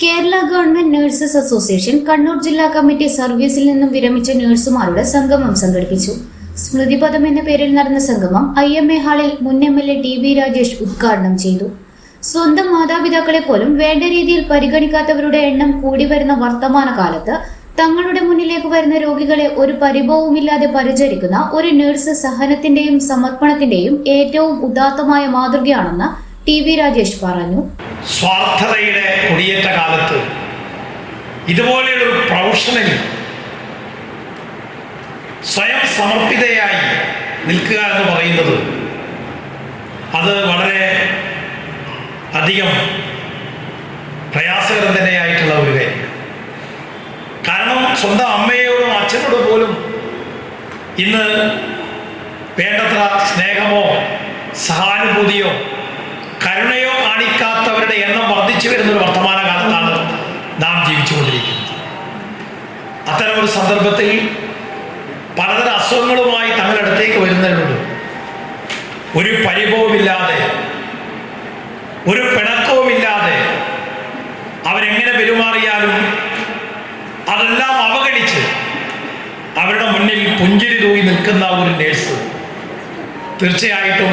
Kerala government nurses association Kannur ജില്ലാ committee സർവീസിൽ നിന്നും വിരമിച്ച നഴ്സുമാരുടെ സംഗമം സംഘടിപ്പിച്ചു. സ്മൃതിപദം എന്ന പേരിൽ നടന്ന സംഗമം ഐ എം എ ഹാളിൽ മുൻ M L A T V Rajesh ഉദ്ഘാടനം ചെയ്തു. സ്വന്തം മാതാപിതാക്കളെ പോലും വേണ്ട രീതിയിൽ പരിഗണിക്കാത്തവരുടെ എണ്ണം കൂടി വരുന്ന വർത്തമാന കാലത്ത് തങ്ങളുടെ മുന്നിലേക്ക് വരുന്ന രോഗികളെ ഒരു പരിഭവവുമില്ലാതെ പരിചരിക്കുന്ന ഒരു നഴ്സ് സഹനത്തിന്റെയും സമർപ്പണത്തിന്റെയും ഏറ്റവും ഉദാത്തമായ മാതൃകയാണെന്ന് ടി വി രാജേഷ് പറഞ്ഞു. സ്വാർത്ഥതയുടെ കുടിയേറ്റ കാലത്ത് ഇതുപോലെയൊരു പ്രൊഫഷണൽ സ്വയം സമർപ്പിതയായി നിൽക്കുക എന്ന് പറയുന്നത് അത് വളരെ അധികം പ്രയാസകരം തന്നെയായിട്ടുള്ള ഒരു കാര്യം കാരണം സ്വന്തം അമ്മയോടും അച്ഛനോടും പോലും ഇന്ന് വേണ്ടത്ര സ്നേഹമോ സഹാനുഭൂതിയോ കരുണയോ കാണിക്കാത്തവരുടെ എണ്ണം വർദ്ധിച്ചു വരുന്ന ഒരു വർത്തമാന കാലത്താണ് നാം ജീവിച്ചുകൊണ്ടിരിക്കുന്നത്. ഒരു സന്ദർഭത്തിൽ പലതരം അസുഖങ്ങളുമായി തങ്ങളുടെ അടുത്തേക്ക് വരുന്നവരുണ്ട് ഒരു പരിഭവമില്ലാതെ ഒരു പിണക്കവുമില്ലാതെ അവരെങ്ങനെ പെരുമാറിയാലും അതെല്ലാം അവഗണിച്ച് അവരുടെ മുന്നിൽ പുഞ്ചിരി തൂങ്ങി നിൽക്കുന്ന ഒരു നേഴ്സ് തീർച്ചയായിട്ടും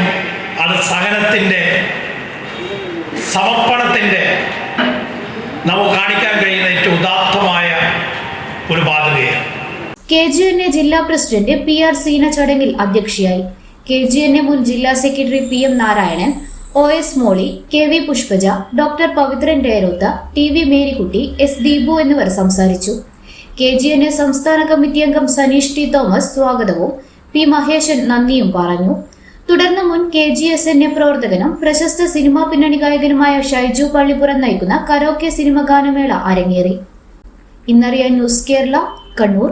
അത് സഹനത്തിന്റെ സമർപ്പണത്തിന്റെ നമുക്ക് കാണിക്കാൻ കഴിയുന്ന ഏറ്റവും ഉദാത്തമായ ഒരു മാതൃകയാണ് കെ ജി എൻ എ ജില്ലാ പ്രസിഡന്റ് പി ആർ സീന ചടങ്ങിൽ അധ്യക്ഷയായി. കെ ജി എൻ എ മുൻ ജില്ലാ secretary P M Narayanan O S Molly K V Pushpaja doctor Pavithran Derotha T V Marykutty S Deepu എന്നിവർ സംസാരിച്ചു. കെ ജി എൻ എ സംസ്ഥാന committee അംഗം Saneesh T Thomas സ്വാഗതവും P Maheshan നന്ദിയും പറഞ്ഞു. തുടർന്ന് മുൻ K G S N A പ്രവർത്തകനും പ്രശസ്ത സിനിമാ പിന്നണി ഗായകനുമായ ഷൈജു പള്ളിപ്പുറം നയിക്കുന്ന കരോക്കെ സിനിമ ഗാനമേള അരങ്ങേറി. ഇന്നറിയാൻ ന്യൂസ് കേരള കണ്ണൂർ.